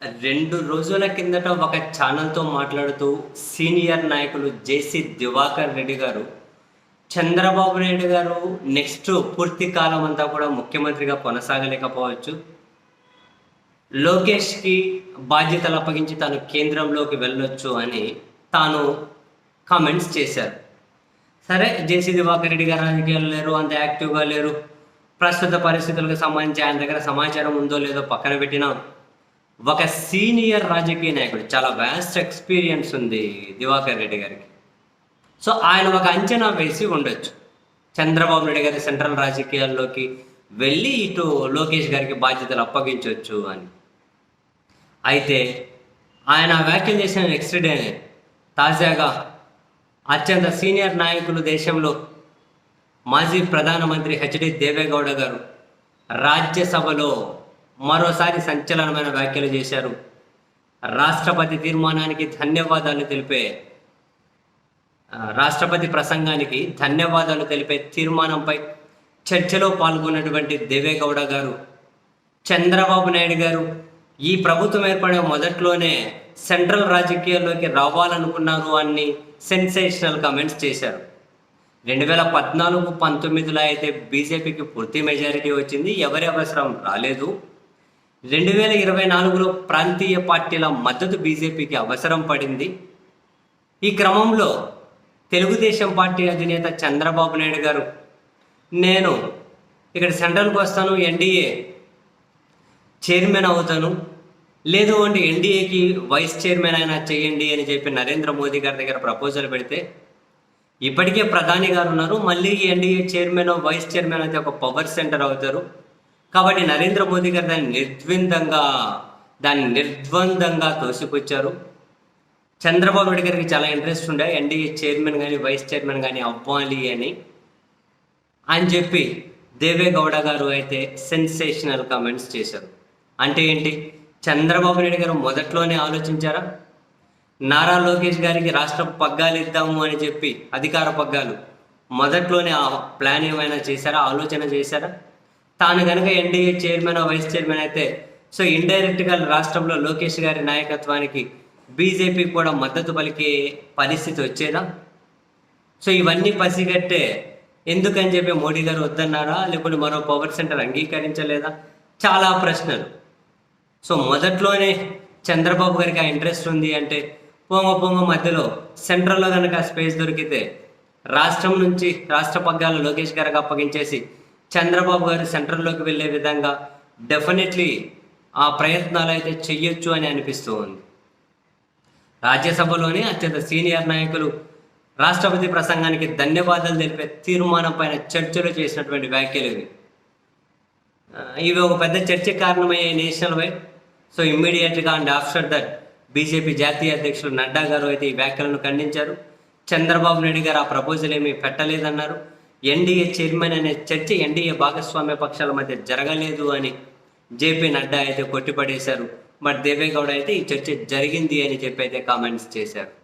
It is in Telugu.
రెండు రోజుల కిందట ఒక ఛానల్తో మాట్లాడుతూ సీనియర్ నాయకులు జేసీ దివాకర్ రెడ్డి గారు చంద్రబాబు నాయుడు గారు నెక్స్ట్ పూర్తి కాలం అంతా కూడా ముఖ్యమంత్రిగా కొనసాగలేకపోవచ్చు. లోకేష్కి బాధ్యతలు అప్పగించి తాను కేంద్రంలోకి వెళ్ళొచ్చు అని తాను కామెంట్స్ చేశారు. సరే జేసీ దివాకర్ రెడ్డి గారు రాజకీయాలు లేరు అంత యాక్టివ్గా లేరు. ప్రస్తుత పరిస్థితులకు సంబంధించి ఆయన దగ్గర సమాచారం ఉందో లేదో పక్కన పెట్టినా. ఒక సీనియర్ రాజకీయ నాయకుడు చాలా వ్యాస్ట్ ఎక్స్పీరియన్స్ ఉంది దివాకర్ రెడ్డి గారికి. సో ఆయన ఒక అంచనా వేసి ఉండొచ్చు. చంద్రబాబు నాయుడు గారి సెంట్రల్ రాజకీయాల్లోకి వెళ్ళి ఇటు లోకేష్ గారికి బాధ్యతలు అప్పగించవచ్చు అని. అయితే ఆయన వ్యాఖ్యలు చేసిన నెక్స్ట్ డే తాజాగా అత్యంత సీనియర్ నాయకులు దేశంలో మాజీ ప్రధానమంత్రి హెచ్డి దేవేగౌడ గారు రాజ్యసభలో మరోసారి సంచలనమైన వ్యాఖ్యలు చేశారు. రాష్ట్రపతి తీర్మానానికి ధన్యవాదాలు తెలిపే రాష్ట్రపతి ప్రసంగానికి ధన్యవాదాలు తెలిపే తీర్మానంపై చర్చలో పాల్గొన్నటువంటి దేవేగౌడ గారు చంద్రబాబు నాయుడు గారు ఈ ప్రభుత్వం ఏర్పడే మొదట్లోనే సెంట్రల్ రాజకీయాల్లోకి రావాలనుకున్నారు అని సెన్సేషనల్ కామెంట్స్ చేశారు. రెండు వేల పద్నాలుగు పంతొమ్మిదిలో అయితే బీజేపీకి పూర్తి మెజారిటీ వచ్చింది. ఎవరి అవసరం రాలేదు. రెండు వేల ఇరవై నాలుగులో ప్రాంతీయ పార్టీల మద్దతు బీజేపీకి అవసరం పడింది. ఈ క్రమంలో తెలుగుదేశం పార్టీ అధినేత చంద్రబాబు నాయుడు గారు నేను ఇక్కడ సెంట్రల్కి వస్తాను ఎన్డీఏ చైర్మన్ అవుతాను లేదు అంటే ఎన్డీఏకి వైస్ చైర్మన్ అయినా చేయండి అని చెప్పి నరేంద్ర మోదీ గారి దగ్గర ప్రపోజల్ పెడితే ఇప్పటికే ప్రధాని గారు ఉన్నారు మళ్ళీ ఎన్డీఏ చైర్మన్ వైస్ చైర్మన్ అయితే ఒక పవర్ సెంటర్ అవుతారు. కాబట్టి నరేంద్ర మోదీ గారు దాన్ని నిర్ద్వందంగా దాన్ని నిర్ద్వందంగా తోసిపుచ్చారు. చంద్రబాబు నాయుడు గారికి చాలా ఇంట్రెస్ట్ ఉండే. ఎన్డీఏ చైర్మన్ కానీ వైస్ చైర్మన్ కానీ అవ్వాలి అని. అని చెప్పి దేవేగౌడ గారు అయితే సెన్సేషనల్ కామెంట్స్ చేశారు. అంటే ఏంటి? చంద్రబాబు నాయుడు గారు మొదట్లోనే ఆలోచించారా? నారా లోకేష్ గారికి రాష్ట్ర పగ్గాలు ఇద్దాము అని చెప్పి అధికార పగ్గాలు మొదట్లోనే ఆ ప్లాన్ ఏమైనా చేశారా? ఆలోచన చేశారా? తాను కనుక ఎన్డీఏ చైర్మన్ వైస్ చైర్మన్ అయితే సో ఇండైరెక్ట్గా రాష్ట్రంలో లోకేష్ గారి నాయకత్వానికి బీజేపీ కూడా మద్దతు పలికే పరిస్థితి వచ్చేదా? సో ఇవన్నీ పసిగట్టే ఎందుకని చెప్పి మోడీ గారు వద్దన్నారా? లేకపోతే మరో పవర్ సెంటర్ అంగీకరించలేదా? చాలా ప్రశ్నలు. సో మొదట్లోనే చంద్రబాబు గారికి ఆ ఇంట్రెస్ట్ ఉంది అంటే పొంగ పొంగ మధ్యలో సెంట్రల్లో కనుక స్పేస్ దొరికితే రాష్ట్రం నుంచి రాష్ట్ర పగ్గాలు లోకేష్ గారికి అప్పగించేసి చంద్రబాబు గారు సెంటర్లోకి వెళ్ళే విధంగా డెఫినెట్లీ ఆ ప్రయత్నాలు అయితే చెయ్యొచ్చు అని అనిపిస్తూ ఉంది. రాజ్యసభలోనే అత్యంత సీనియర్ నాయకులు రాష్ట్రపతి ప్రసంగానికి ధన్యవాదాలు తెలిపే తీర్మానం పైన చర్చలు చేసినటువంటి వ్యాఖ్యలు ఇవి. ఇవి ఒక పెద్ద చర్చ కారణమయ్యే నేషనల్ వైడ్ సో ఇమ్మీడియట్గా అండ్ ఆఫ్టర్ దట్ బీజేపీ జాతీయ అధ్యక్షులు నడ్డా గారు అయితే ఈ వ్యాఖ్యలను ఖండించారు. చంద్రబాబు నాయుడు గారు ఆ ప్రపోజల్ ఏమీ పెట్టలేదన్నారు. ఎన్డీఏ చైర్మన్ అనే చర్చ ఎన్డీఏ భాగస్వామ్య పక్షాల మధ్య జరగలేదు అని జేపీ నడ్డా అయితే కొట్టిపడేశారు. మరి దేవేగౌడ అయితే ఈ చర్చ జరిగింది అని చెప్పి అయితే కామెంట్స్ చేశారు.